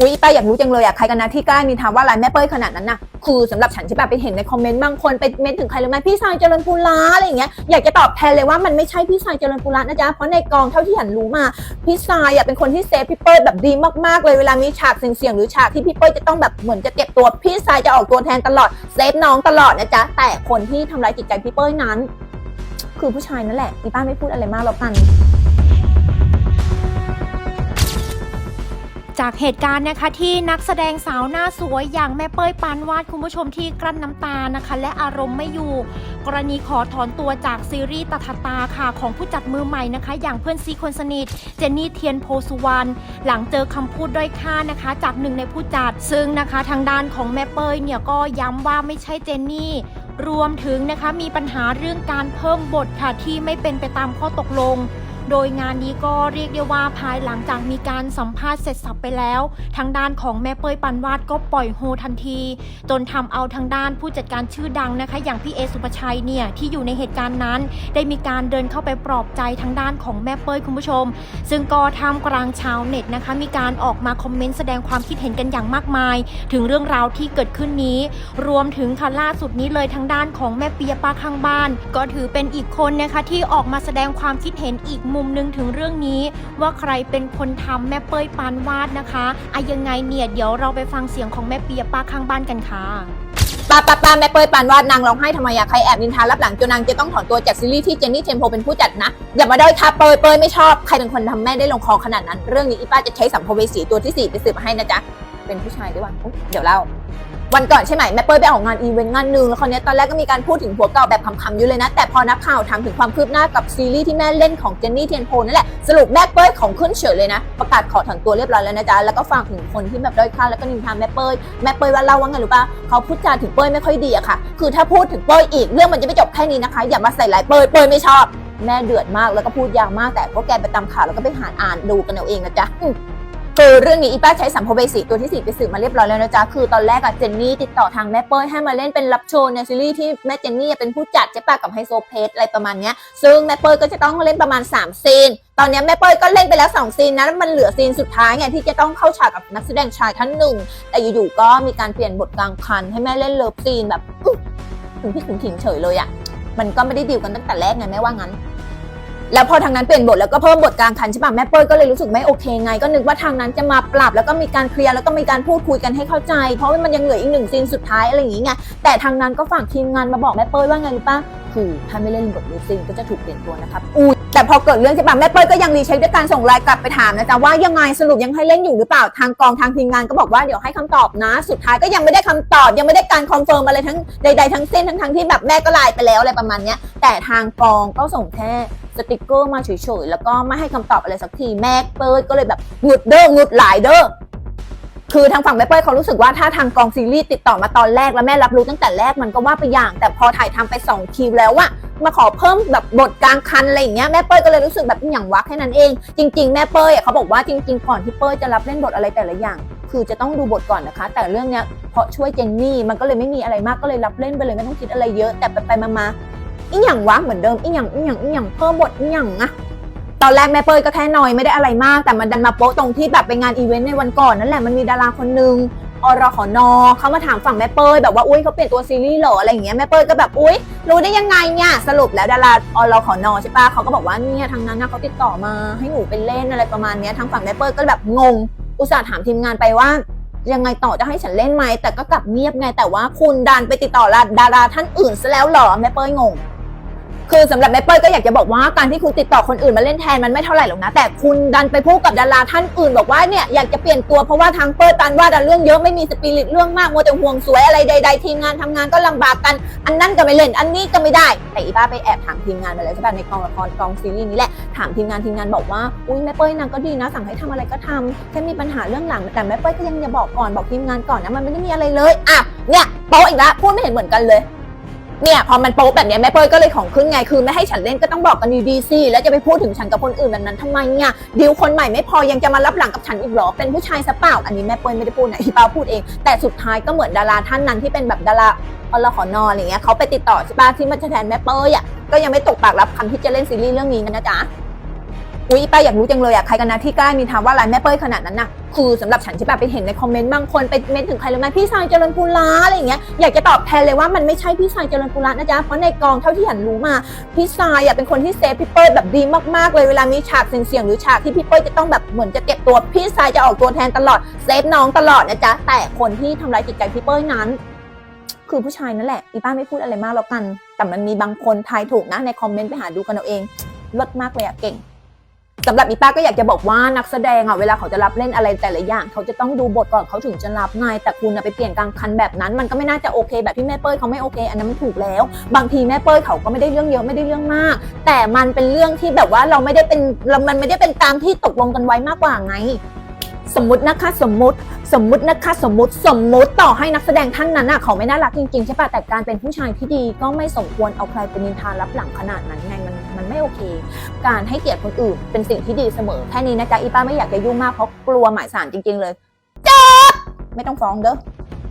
อุ้ยป้าอยากรู้จังเลยอะใครกันนะที่กล้ามีทำว่าอะไรแม่เป้ยขนาดนั้นน่ะคือสำหรับฉันใช่ปะไปเห็นในคอมเมนต์บางคนไปเมนถึงใครเลยไหมพี่ชายเจริญปุระอะไรอย่างเงี้ยอยากจะตอบแทนเลยว่ามันไม่ใช่พี่ชายเจริญปุระนะจ๊ะเพราะในกองเท่าที่ฉันรู้มาพี่ชายอะเป็นคนที่เซฟพี่เป้ยแบบดีมากๆเลยเวลามีฉากเสี่ยงๆหรือฉากที่พี่เป้ยจะต้องแบบเหมือนจะเจ็บตัวพี่ชายจะออกตัวแทนตลอดเซฟน้องตลอดนะจ๊ะแต่คนที่ทำร้ายจิตใจพี่เป้ยนั้น คือผู้ชายนั่นแหละอีป้าไม่พูดอะไรมากแล้วกัน จากเหตุการณ์นะคะที่นักแสดงสาวหน้าสวยอย่างแม่เป้ยปานวาดคุณผู้ชมที่กลั้นน้ำตานะคะ และอารมณ์ไม่อยู่ กรณีขอถอนตัวจากซีรีส์ตถาตาค่ะของผู้จัดมือใหม่นะคะ อย่างเพื่อนซีคนสนิทเจนนี่เทียนโพสุวรรณหลังเจอคำพูดด้อยค่านะคะ จากหนึ่งในผู้จัด ซึ่งนะคะทางด้านของแม่เป้ยเนี่ยก็ย้ำว่าไม่ใช่เจนนี่รวมถึงนะคะมีปัญหาเรื่องการเพิ่มบทค่ะที่ไม่เป็นไปตามข้อตกลง โดยงานนี้ก็เรียกได้ว่าภายหลังจากมีการสัมภาษณ์เสร็จสับไปแล้ว ทางด้านของแม่เป้ยปันวาดก็ปล่อยโฮทันที จนทำเอาทางด้านผู้จัดการชื่อดังนะคะ อย่างพี่เอสุปชัยเนี่ยที่อยู่ในเหตุการณ์นั้น ได้มีการเดินเข้าไปปลอบใจทางด้านของแม่เป้ยคุณผู้ชม ซึ่งก็ท่ามกลางชาวเน็ตนะคะ มีการออกมาคอมเมนต์แสดงความคิดเห็นกันอย่างมากมาย ถึงเรื่องราวที่เกิดขึ้นนี้ รวมถึงค่ะล่าสุดนี้เลยทางด้านของแม่เปียป้าข้างบ้าน ก็ถือเป็นอีกคนนะคะที่ออกมาแสดงความคิดเห็นอีกมุมหนึงถึงเรื่องนี้ ว่าใครเป็นคนทำแม่เป้ยปานวาดนะคะอะยังไงเนี่ยเดี๋ยวเราไปฟังเสียงของแม่เปียป้าข้างบ้านกันค่ะป้าป้าป้าแม่เป้ยปานวาดนางร้องไห้ทำไมอะใครแอบนินทารับหลังจนนางจะต้องถอนตัวจากซีรีส์ที่เจนนี่เทมโพเป็นผู้จัดนะ อย่ามาด้อยค่าเป้ยเป้ยไม่ชอบใครเป็นคนทำแม่ได้ลงคอขนาดนั้น เรื่องนี้อีป้าจะใช้สัมภเวสีตัวที่สี่ไปสืบมาให้นะจ๊ะเป็นผู้ชายด้วยวะเดี๋ยวเล่า วันก่อนใช่ไหมแม่เป้ยไปออกงานอีเวนต์งานหนึ่งแล้วคราวนี้ตอนแรกก็มีการพูดถึงผัวเก่าแบบขำๆอยู่เลยนะ แต่พอนักข่าวถามถึงความคืบหน้ากับซีรีส์ที่แม่เล่นของเจนนี่เทียนโพนั่นแหละสรุปแม่เป้ยของขึ้นเฉยเลยนะ ประกาศขอถอนตัวเรียบร้อยแล้วนะจ๊ะแล้วก็ฝากถึงคนที่แบบด้อยค่าแล้วก็นินทาแม่เป้ยแม่เป้ยว่าเล่าว่าไงรู้ป่ะเขาพูดจาถึงเป้ยไม่ค่อยดีอะค่ะ คือถ้าพูดถึงเป้ยอีกเรื่องมันจะไม่จบแค่นี้นะคะ อย่ามาใส่ร้ายเป้ยเป้ยไม่ชอบ แม่เดือดมากแล้วก็พูดยาวมากแต่ก็แกไปตามข่าวแล้วก็ไปหาอ่านดูกันเอาเองนะจ๊ะ คือเรื่องนี้อีป้าใช้สัมภเวสีตัวที่สี่ไปสืบมาเรียบร้อยแล้วนะจ๊ะ คือตอนแรกอะเจนนี่ติดต่อทางแม่เป้ยให้มาเล่นเป็นรับโชว์ในซีรีส์ที่แม่เจนนี่เป็นผู้จัดใช่ปะกับไฮโซเพสอะไรประมาณเนี้ย ซึ่งแม่เป้ยก็จะต้องเล่นประมาณ3ซีน ตอนนี้แม่เป้ยก็เล่นไปแล้ว2ซีนนะแล้วมันเหลือซีนสุดท้ายไงที่จะต้องเข้าฉากกับนักแสดงชายท่านหนึ่ง แต่อยู่ๆก็มีการเปลี่ยนบทกลางคัน ให้แม่เล่นเลิฟซีนแบบถึงพี่ถึงถิงเฉยเลยอะมันก็ไม่ได้ดีลกันตั้งแต่แรกไงแม่ว่างั้น แล้วพอทางนั้นเปลี่ยนบทแล้วก็เพิ่มบทกลางคันใช่ป่ะแม่เป้ยก็เลยรู้สึกไม่โอเคไง ก็นึกว่าทางนั้นจะมาปรับแล้วก็มีการเคลียร์แล้วก็มีการพูดคุยกันให้เข้าใจ เพราะว่ามันยังเหลืออีกหนึ่งซีนสุดท้ายอะไรอย่างงี้ไงแต่ทางนั้นก็ฝากทีมงานมาบอกแม่เป้ยว่าไงรู้ป่ะคือถ้าไม่เล่นบทลิฟซีนก็จะถูกเปลี่ยนตัวนะครับอุ้ยแต่พอเกิดเรื่องใช่ป่ะแม่เป้ยก็ยังรีเช็คด้วยการส่งไลน์กลับไปถามนะจ๊ะว่ายังไงสรุปยังให้เล่นอยู่หรือเปล่าทางกองทางทีมงานก็บอกว่าเดี๋ยวให้คำตอบนะ สุดท้ายก็ยังไม่ได้คำตอบ ยังไม่ได้การคอนเฟิร์มอะไรทั้งใดๆทั้งสิ้นทั้งๆที่แบบแม่ก็ไลน์ไปแล้วอะไรประมาณเนี้ยแต่ทางกองก็ส่งแค่ สติกเกอร์มาเฉยๆ แล้วก็ไม่ให้คำตอบอะไรสักทีแม่เป้ยก็เลยแบบหงุดเด้อหงุดหลายเด้อคือทางฝั่งแม่เป้ยเขารู้สึกว่าถ้าทางกองซีรีส์ติดต่อมาตอนแรกแล้วแม่รับรู้ตั้งแต่แรกมันก็ว่าไปอย่าง แต่พอถ่ายทำไป2คิวแล้วอะมาขอเพิ่มแบบบทกลางคันอะไรอย่างเงี้ยแม่เป้ยก็เลยรู้สึกแบบอย่างวะแค่นั้นเอง จริง ๆ แม่เป้ยเขาบอกว่าจริง ๆ ก่อนที่เป้ยจะรับเล่นบทอะไรแต่ละอย่าง คือจะต้องดูบทก่อนนะคะ แต่เรื่องเนี้ยเพราะช่วยเจนนี่มันก็เลยไม่มีอะไรมากก็เลยรับเล่นไปเลยไม่ต้องคิดอะไรเยอะ แต่ไปๆมาๆ อีหยังวะเหมือนเดิมอีหยังอีหยังอีหยังเพิ่มบทอีหยังอะตอนแรกแม่เป้ยก็แค่นอยไม่ได้อะไรมาก แต่มันดันมาโป๊ะตรงที่แบบไปงานอีเวนต์ในวันก่อนนั่นแหละมันมีดาราคนนึงอรขอนอเขามาถามฝั่งแม่เป้ยแบบว่าอุ้ยเขาเปลี่ยนตัวซีรีส์เหรออะไรอย่างเงี้ยแม่เป้ยก็แบบอุ้ยรู้ได้ยังไงเนี่ยสรุปแล้วดาราอรขอนอใช่ปะเขาก็บอกว่าเนี่ยทางนั้นนะเขาติดต่อมาให้หนูไปเล่นอะไรประมาณเนี้ยทางฝั่งแม่เป้ยก็แบบงง อุตส่าห์ถามทีมงานไปว่า ยังไงต่อจะให้ฉันเล่นไหมแต่ก็กลับเงียบไงแต่ว่าคุณดันไปติดต่อดาราท่านอื่นซะแล้วเหรอแม่เป้ยงง คือสำหรับแม่เป้ยก็อยากจะบอกว่าการที่คุณติดต่อคนอื่นมาเล่นแทนมันไม่เท่าไหร่หรอกนะ แต่คุณดันไปพูดกับดาราท่านอื่น บอกว่าเนี่ยอยากจะเปลี่ยนตัวเพราะว่าทางเป้ยตันว่าดันเรื่องเยอะไม่มีสปิริตเรื่องมากมัวแต่ห่วงสวยอะไรใด ๆ ทีมงานทำงานก็ลำบากกัน อันนั้นก็ไม่เล่น อันนี้ก็ไม่ได้แต่อีป้าไปแอบถามทีมงานมาแล้วใช่ป่ะในกองละครกองซีรีส์นี้แหละถามทีมงานทีมงานบอกว่าอุ้ยแม่เป้ยนางก็ดีนะสั่งให้ทำอะไรก็ทำแค่มีปัญหาเรื่องหลังแต่แม่เป้ยก็ยังจะบอกก่อนบอกทีมงานก่อนนะมันไม่ได้มีอะไรเลยอะเนี่ยโป๊อีกแล้วพูดไม่เห็นเหมือนกันเลย เนี่ยพอมันโป๊ะแบบเนี้ยแม่เป้ยก็เลยของขึ้นไงคือไม่ให้ฉันเล่นก็ต้องบอกกันดีๆสิแล้วจะไปพูดถึงฉันกับคนอื่นแบบนั้นทำไมเนี่ยดิวคนใหม่ไม่พอยังจะมารับหลังกับฉันอีกเหรอเป็นผู้ชายซะเปล่าอันนี้แม่เป้ยไม่ได้พูดนะอีเปาพูดเอง แต่สุดท้ายก็เหมือนดาราท่านนั้นที่เป็นแบบดาราอลขอนออะไรเงี้ยเขาไปติดต่อใช่ปะที่มาแทนแม่เป้ยอะก็ยังไม่ตกปากรับคำที่จะเล่นซีรีส์เรื่องนี้นะจ๊ะ อุ้ยป้าอยากรู้จังเลยอะใครกันนะที่กล้ามีทาว่าอะไรแม่เป้ยขนาดนั้นน่ะคือสำหรับฉันที่แบบไปเห็นในคอมเมนต์บางคนไปเมนถึงใครรู้ไหมพี่ชายเจริญปุระอะไรอย่างเงี้ยอยากจะตอบแทนเลยว่ามันไม่ใช่พี่ชายเจริญปุระนะจ๊ะเพราะในกองเท่าที่ฉันรู้มาพี่ชายอะเป็นคนที่เซฟพี่เป้ยแบบดีมากๆเลยเวลามีฉากเสี่ยงๆหรือฉากที่พี่เป้ยจะต้องแบบเหมือนจะเก็บตัวพี่ชายจะออกตัวแทนตลอดเซฟน้องตลอดนะจ๊ะแต่คนที่ทำร้ายจิตใจพี่เป้ยนั้น คือผู้ชายนั่นแหละอีป้าไม่พูดอะไรมากแล้วกัน แต่มันมีบางคนทายถูกนะในคอมเมนต์ไปหาดูกันเอาเองลิศมากเลยอะเก่ง สำหรับอีป้าก็อยากจะบอกว่านักแสดงอะเวลาเขาจะรับเล่นอะไรแต่ละอย่าง เขาจะต้องดูบทก่อนเขาถึงจะรับไงแต่คุณอะไปเปลี่ยนกลางคันแบบนั้น มันก็ไม่น่าจะโอเค แบบที่แม่เป้ยเขาไม่โอเค อันนั้นไม่ถูกแล้ว บางทีแม่เป้ยเขาก็ไม่ได้เรื่องเยอะไม่ได้เรื่องมาก แต่มันเป็นเรื่องที่แบบว่าเราไม่ได้เป็นเรามันไม่ได้เป็นตามที่ตกลงกันไว้มากกว่าไง สมมตินะคะสมมติสมมตินะคะสมมติสมมติต่อให้นักแสดงท่านนั้นน่ะเขาไม่น่ารักจริงๆใช่ป่ะแต่การเป็นผู้ชายที่ดีก็ไม่สมควรเอาใครเป็นนินทารับหลังขนาดนั้นไงมัน มันไม่โอเค การให้เกียรติคนอื่นเป็นสิ่งที่ดีเสมอ แค่นี้นะจ๊ะอีป้าไม่อยากจะยุ่งมากเพราะกลัวหมายสารจริง ๆ เลยจบไม่ต้องฟ้องเด้อ